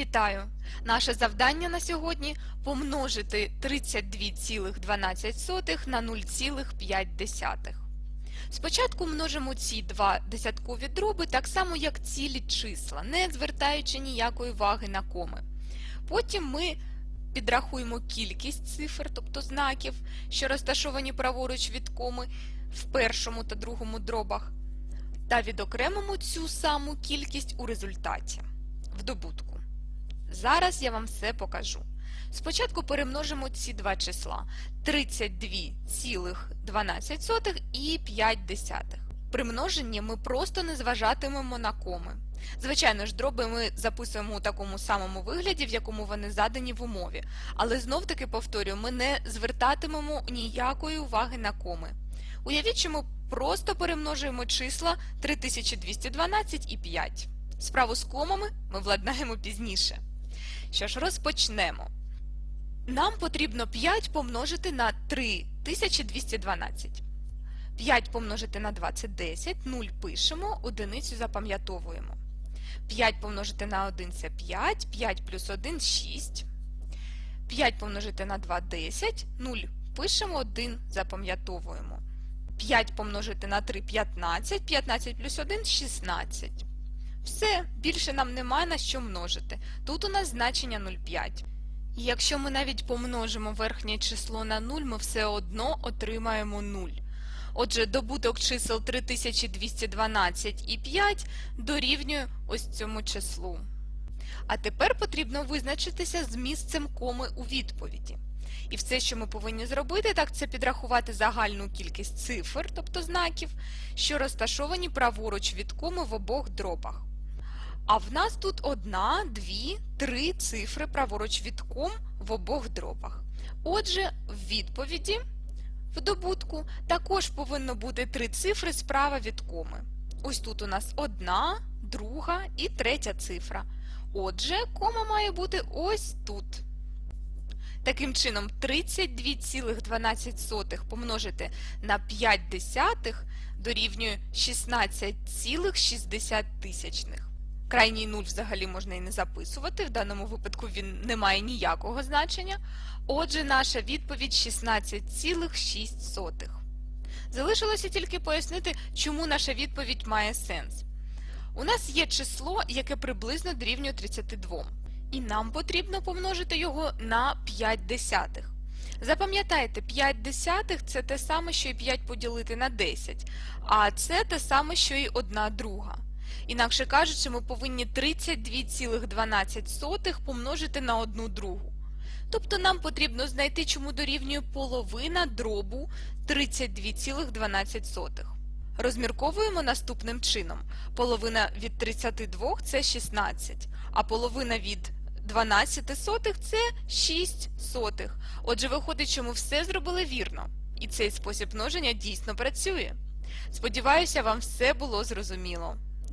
Вітаю! Наше завдання на сьогодні помножити 32,12 на 0,5. Спочатку множимо ці два десяткові дроби так само, як цілі числа, не звертаючи ніякої уваги на коми. Потім ми підрахуємо кількість цифр, тобто знаків, що розташовані праворуч від коми в першому та другому дробах, та відокремимо цю саму кількість у результаті в добутку. Зараз я вам все покажу. Спочатку перемножимо ці два числа 32,12 і 5 десятих. При множенні ми просто не зважатимемо на коми. Звичайно ж, дроби ми записуємо у такому самому вигляді, в якому вони задані в умові. Але знов-таки повторюю, ми не звертатимемо ніякої уваги на коми. Уявіть, що ми просто перемножуємо числа 3212 і 5. Справу з комами ми владнаємо пізніше. Що ж, розпочнемо. Нам потрібно 5 помножити на 3212. 5 помножити на 20 – 10, 0 пишемо, одиницю запам'ятовуємо. 5 помножити на 1 – це 5, 5 плюс 1 – 6. 5 помножити на 2 – 10, 0 пишемо, 1 запам'ятовуємо. 5 помножити на 3 – 15, 15 плюс 1 – 16. Все, більше нам немає на що множити. Тут у нас значення 0,5. І якщо ми навіть помножимо верхнє число на 0, ми все одно отримаємо 0. Отже, добуток чисел 3212 і 5 дорівнює ось цьому числу. А тепер потрібно визначитися з місцем коми у відповіді. І все, що ми повинні зробити, так це підрахувати загальну кількість цифр, тобто знаків, що розташовані праворуч від коми в обох дробах. А в нас тут одна, дві, три цифри праворуч від ком в обох дробах. Отже, в відповіді в добутку також повинно бути три цифри справа від коми. Ось тут у нас одна, друга і третя цифра. Отже, кома має бути ось тут. Таким чином, 32,12 помножити на 5 десятих дорівнює 16,60 тисячних. Крайній нуль взагалі можна і не записувати, в даному випадку він не має ніякого значення. Отже, наша відповідь 16,6. Залишилося тільки пояснити, чому наша відповідь має сенс. У нас є число, яке приблизно дорівнює 32, і нам потрібно помножити його на 5 десятих. Запам'ятайте, 5 десятих – це те саме, що і 5 поділити на 10, а це те саме, що і 1 друга. Інакше кажучи, ми повинні 32,12 помножити на 1 другу. Тобто нам потрібно знайти, чому дорівнює половина дробу 32,12. Розмірковуємо наступним чином. Половина від 32 – це 16, а половина від 12 сотих – це 6 сотих. Отже, виходить, що ми все зробили вірно. І цей спосіб множення дійсно працює. Сподіваюся, вам все було зрозуміло.